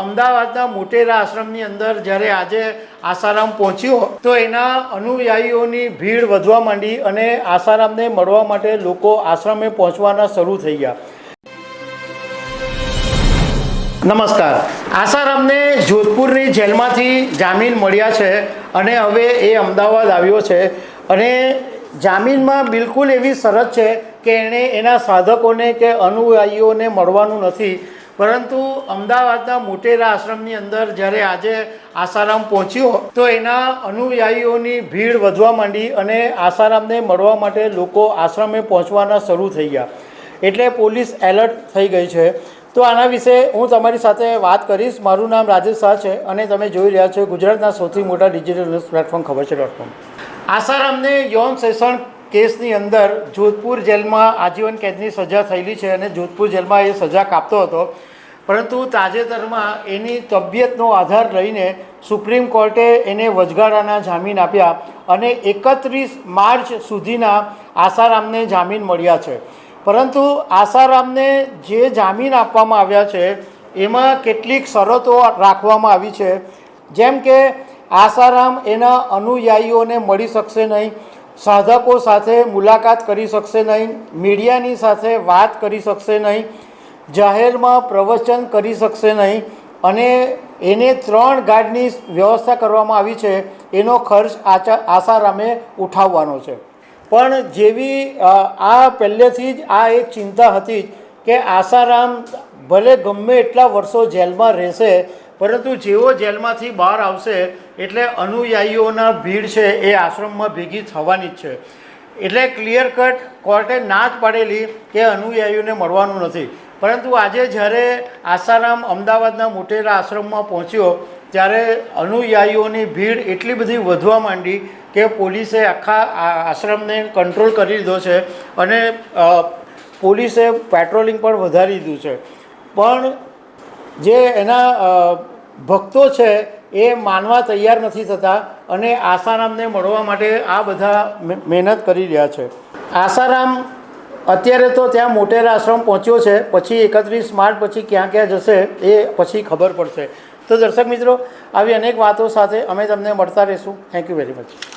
અમદાવાદના મોટેરા આશ્રમની અંદર જ્યારે આજે આસારામ પહોંચ્યો, તો એના અનુયાયીઓની ભીડ વધવા માંડી અને આસારામને મળવા માટે લોકો આશ્રમે પહોંચવાના શરૂ થઈ ગયા. નમસ્કાર. આસારામને જોધપુરની જેલમાંથી જામીન મળ્યા છે અને હવે એ અમદાવાદ આવ્યો છે. અને જામીનમાં બિલકુલ એવી શરત છે કે એણે એના સાધકોને કે અનુયાયીઓને મળવાનું નથી. પરંતુ અમદાવાદના મોટેરા આશ્રમની અંદર જ્યારે આજે આસારામ પહોંચ્યો, તો એના અનુયાયીઓની ભીડ વધવા માંડી અને આસારામને મળવા માટે લોકો આશ્રમે પહોંચવાના શરૂ થઈ ગયા. એટલે પોલીસ એલર્ટ થઈ ગઈ છે. તો આના વિશે હું તમારી સાથે વાત કરીશ. મારું નામ રાજેશ શાહ છે અને તમે જોઈ રહ્યા છો ગુજરાતના સૌથી મોટા ડિજિટલ ન્યૂઝ પ્લેટફોર્મ ખબર છે ડોટ કોમ આસારામને યૌન શેષણ કેસની અંદર જોધપુર જેલમાં આજીવન કેદની સજા થયેલી છે અને જોધપુર જેલમાં એ સજા કાપતો હતો. પરંતુ તાજેતરમાં એની તબિયતનો આધાર લઈને સુપ્રીમ કોર્ટે એને વચગાળાના જામીન આપ્યા અને એકત્રીસ માર્ચ સુધીના આસારામને જામીન મળ્યા છે. પરંતુ આસારામને જે જામીન આપવામાં આવ્યા છે, એમાં કેટલીક શરતો રાખવામાં આવી છે. જેમ કે, આસારામ એના અનુયાયીઓને મળી શકશે નહીં, સાધકો સાથે મુલાકાત કરી શકશે નહીં, મીડિયાની સાથે વાત કરી શકશે નહીં જાહેરમાં પ્રવચન કરી શકશે નહીં અને એને ત્રણ ગાર્ડની વ્યવસ્થા કરવામાં આવી છે, એનો ખર્ચ આચા, આસારામે ઉઠાવવાનો છે. પણ જેવી આ પહેલેથી જ આ એક ચિંતા હતી કે આસારામ ભલે ગમે એટલા વર્ષો જેલમાં રહેશે, પરંતુ જેઓ જેલમાંથી બહાર આવશે, એટલે અનુયાયીઓના ભીડ છે એ આશ્રમમાં ભેગી થવાની જ છે. એટલે ક્લિયર કટ કોર્ટે ના જ પાડેલી કે અનુયાયીઓને મળવાનું નથી. પરંતુ આજે જ્યારે આસારામ અમદાવાદના મોટેરા આશ્રમમાં પહોંચ્યો, ત્યારે અનુયાયીઓની ભીડ એટલી બધી વધવા માંડી કે પોલીસે આખા આશ્રમને કંટ્રોલ કરી લીધો છે અને પોલીસે પેટ્રોલિંગ પણ વધારી દીધું છે. પણ જે એના ભક્તો છે એ માનવા તૈયાર નથી થતા અને આસારામને મળવા માટે આ બધા મહેનત કરી રહ્યા છે. આસારામ અત્યારે તો ત્યાં મોટેરા આશ્રમ પહોંચ્યો છે, પછી એકત્રીસ માર્ચ પછી ક્યાં ક્યાં જશે એ પછી ખબર પડશે. તો દર્શક મિત્રો, આવી અનેક વાતો સાથે અમે તમને મળતા રહીશું. Thank you very much